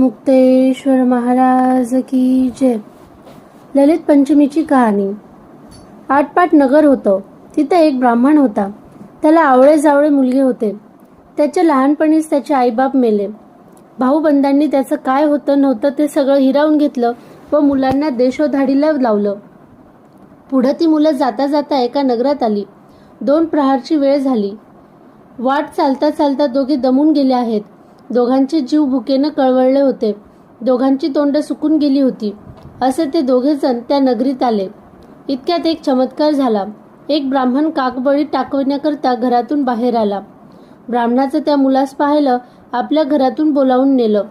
मुक्तेश्वर महाराज की जय. ललित पंचमीची कहाणी. आटपाट नगर होतं. तिथं एक ब्राह्मण होता. त्याला आवळे जावळे मुलगे होते. त्याच्या लहानपणीच त्याचे आईबाप मेले. भाऊबंदांनी त्याचं काय होतं नव्हतं ते सगळं हिरावून घेतलं व मुलांना देशोधाडीला लावलं. पुढं ती मुलं जाता जाता एका नगरात आली. दोन प्रहारची वेळ झाली. वाट चालता चालता दोघे दमून गेले आहेत. दोघांचे जीव भुकेनं कळवळले होते. दोघांची तोंड सुकून गेली होती. असे ते दोघेजण त्या नगरीत आले. इतक्यात एक चमत्कार झाला. एक ब्राह्मण काकबळी टाकवण्याकरता घरातून बाहेर आला. ब्राह्मणाचं त्या मुलास पाहिलं आपल्या घरातून बोलावून नेलं.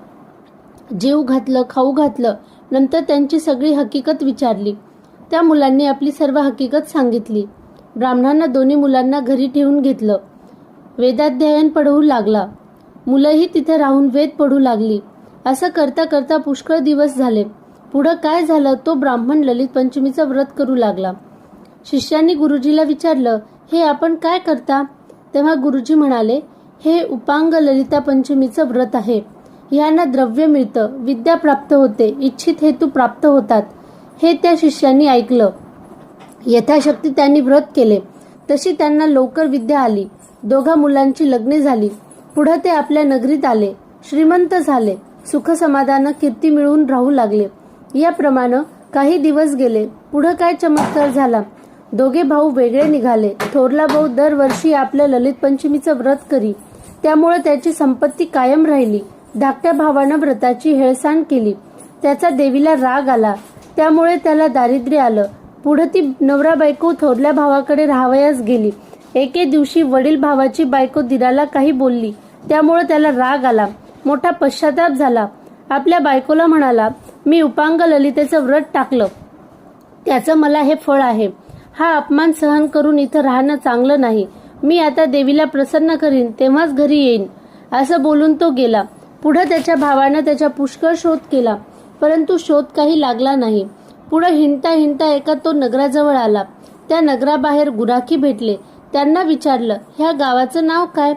जीव घातलं खाऊ घातलं नंतर त्यांची सगळी हकीकत विचारली. त्या मुलांनी आपली सर्व हकीकत सांगितली. ब्राह्मणांना दोन्ही मुलांना घरी ठेवून घेतलं. वेदाध्ययन पडवू लागला. मुलंही तिथे राहून वेद पडू लागली. असं करता करता पुष्कळ दिवस झाले. पुढं काय झालं तो ब्राह्मण ललित पंचमीचं व्रत करू लागला. शिष्यांनी गुरुजीला विचारलं हे आपण काय करता? तेव्हा गुरुजी म्हणाले हे उपांग ललिता पंचमीचं व्रत आहे. यांना द्रव्य मिळतं विद्या प्राप्त होते इच्छित हेतू प्राप्त होतात. हे त्या शिष्यांनी ऐकलं. यथाशक्ती त्यांनी व्रत केले. तशी त्यांना लवकर विद्या आली. दोघा मुलांची लग्ने झाली. पुढे ते आपल्या नगरीत आले. श्रीमंत झाले. सुख समाधान कीर्ती मिळवून राहू लागले. याप्रमाणे काही दिवस गेले. पुढे काय चमत्कार झाला? दोघे भाऊ वेगळे निघाले. थोरला भाऊ दरवर्षी आपल्या ललित पंचमीचं व्रत करी. त्यामुळे त्याची संपत्ती कायम राहिली. धाकट्या भावानं व्रताची हेळसांड केली. त्याचा देवीला राग आला. त्यामुळे त्याला दारिद्र्य आलं. पुढे ती नवरा बायको थोरल्या भावाकडे राहावयास गेली. एके दिवशी वडील भावाची बायको दिराला काही बोलली. त्यामुळे त्याला राग आला. मोठा पश्चाताप झाला. आपल्या बायकोला म्हणाला मी उपांग ललितेचं व्रत टाकलं. त्याचं मला हे फळ आहे. हा अपमान सहन करून इथं राहणं चांगलं नाही. मी आता देवीला प्रसन्न करीन तेव्हाच घरी येईन. असं बोलून तो गेला. पुढे त्याच्या भावानं त्याच्या पुष्कळ शोध केला परंतु शोध काही लागला नाही. पुढे हिंडता हिंडता एका तो नगराजवळ आला. त्या नगराबाहेर गुराखी भेटले. त्यांना विचारलं ह्या गावाचं नाव काय?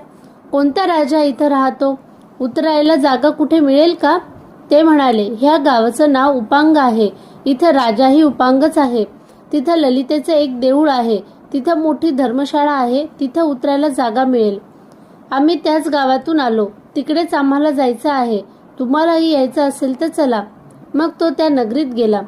कोणता राजा इथं राहतो? उतरायला जागा कुठे मिळेल का? ते म्हणाले ह्या गावाचं नाव उपांग आहे. इथं राजाही उपांगच आहे. तिथं ललितेचं एक देऊळ आहे. तिथं मोठी धर्मशाळा आहे. तिथं उतरायला जागा मिळेल. आम्ही त्याच गावातून आलो. तिकडेच आम्हाला जायचं आहे. तुम्हालाही यायचं असेल तर चला. मग तो त्या नगरीत गेला.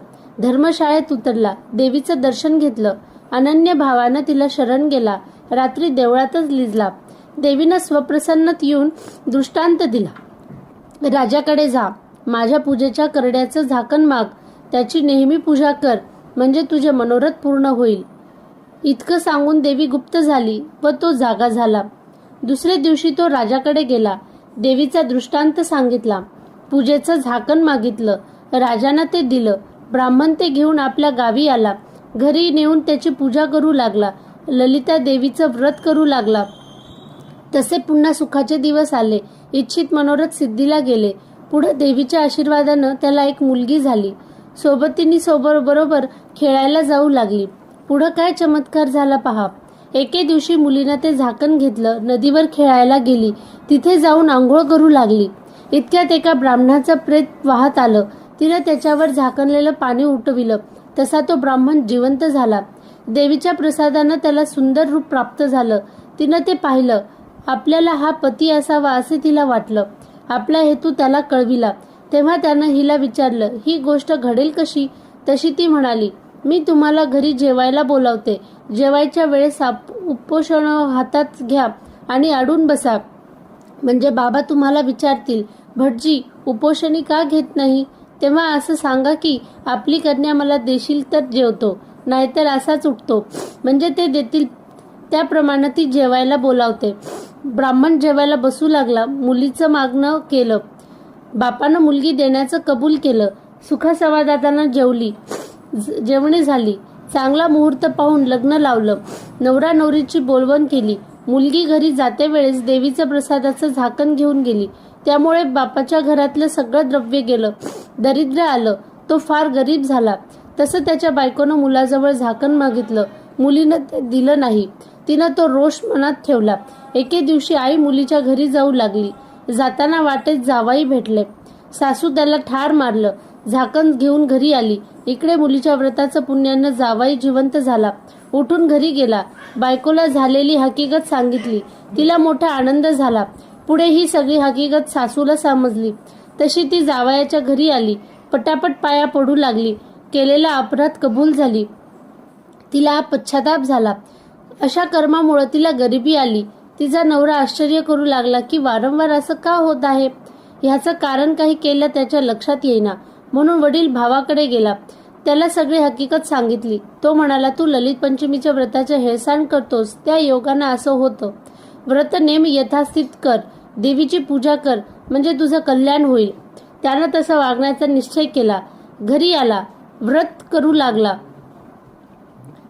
धर्मशाळेत उतरला. देवीचं दर्शन घेतलं. अनन्य भावानं तिला शरण गेला. रात्री देवळातच लिजला. देवीनं स्वप्रसन्नत येऊन दृष्टांत दिला. राजाकडे जा. माझ्या पूजेच्या करड्याचं झाकण माग. त्याची नेहमी पूजा कर. म्हणजे तुझे मनोरथ पूर्ण होईल. इतकं सांगून देवी गुप्त झाली व तो जागा झाला. दुसरे दिवशी तो राजाकडे गेला. देवीचा दृष्टांत सांगितला. पूजेचं झाकण मागितलं. राजानं ते दिलं. ब्राह्मण ते घेऊन आपल्या गावी आला. घरी नेऊन त्याची पूजा करू लागला. ललिता देवीचं व्रत करू लागला. तसे पुन्हा सुखाचे दिवस आले. इच्छित मनोरथ सिद्धीला गेले. पुढे देवीच्या आशीर्वादानं त्याला एक मुलगी झाली. सोबतीनी सोबत बरोबर खेळायला जाऊ लागली. पुढं काय चमत्कार झाला पहा. एके दिवशी मुलीनं ते झाकण घेतलं. नदीवर खेळायला गेली. तिथे जाऊन आंघोळ करू लागली. इतक्यात एका ब्राह्मणाचं प्रेत वाहत आलं. तिनं त्याच्यावर झाकणलेलं पाणी उठविलं. तसा तो ब्राह्मण जिवंत झाला. देवीच्या प्रसादानं त्याला सुंदर रूप प्राप्त झालं. तिनं ते पाहिलं. आपल्याला हा पती असावा असे तिला वाटलं. आपला हेतू त्याला कळविला. तेव्हा त्यानं हिला विचारलं ही गोष्ट घडेल कशी? तशी ती म्हणाली मी तुम्हाला घरी जेवायला बोलावते. जेवायच्या वेळेस उपोषण हातात घ्या आणि अडून बसा. म्हणजे बाबा तुम्हाला विचारतील भटजी उपोषणी का घेत नाही? तेव्हा असं सांगा की आपली कन्या मला देशील तर जेवतो. नाहीतर असाच उठतो. म्हणजे ते देतील. त्याप्रमाणे ती जेवायला बोलावते. ब्राह्मण जेवायला बसू लागला. मुलीचं मागणं केलं. बापानं मुलगी देण्याचं कबूल केलं. सुखासमाधानानं जेवली. जेवणी झाली. चांगला मुहूर्त पाहून लग्न लावलं. नवरा नवरीची बोलवण केली. मुलगी घरी जाते वेळेस देवीचं प्रसादाचं झाकण घेऊन गेली. त्यामुळे बापाच्या घरातलं सगळं द्रव्य गेलं. दरिद्र आलं. तो फार गरीब झाला. तसं त्याच्या बायकोनं मुलाजवळ झाकण मागितलं. मुलीनं ते दिलं नाही. तिनं तो रोष मनात ठेवला. एके दिवशी आई मुलीच्या घरी जाऊ लागली. जाताना वाटेत जावाई भेटले. सासू त्याला ठार मारलं. झाकण घेऊन घरी आली. इकडे मुलीच्या व्रताचं पुण्यानं जावाई जिवंत झाला. उठून घरी गेला. बायकोला झालेली हकीकत सांगितली. तिला मोठा आनंद झाला. पुढे ही सगळी हकीकत सासूला समजली. तशी ती जावयाच्या घरी आली. पटापट पाया पडू लागली. केलेला अपराध कबूल झाली. तिला पश्चाताप झाला. अशा कर्मामुळे तिला गरिबी आली. तिचा नवरा आश्चर्य करू लागला की वारंवार असं का होत आहे? ह्याचं कारण काही केलं त्याच्या लक्षात येईना. म्हणून वडील भावाकडे गेला. त्याला सगळी हकीकत सांगितली. तो म्हणाला तू ललित पंचमीच्या व्रताचे हेळसाण करतोस. त्या योगानं असं होतं. व्रत नेम यथास्थित कर. देवीची पूजा कर. म्हणजे तुझं कल्याण होईल. त्यानं तसं वागण्याचा निश्चय केला. घरी आला. व्रत करू लागला.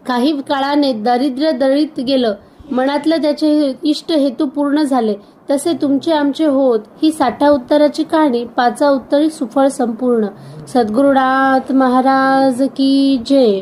काही काळाने दारिद्र्य दळीत गेलं. मनातलं त्याचे इष्ट हेतू पूर्ण झाले. तसे तुमचे आमचे होत. ही साठा उत्तराची कहाणी पाचा उत्तरी सुफळ संपूर्ण. सद्गुरुनाथ महाराज की जय.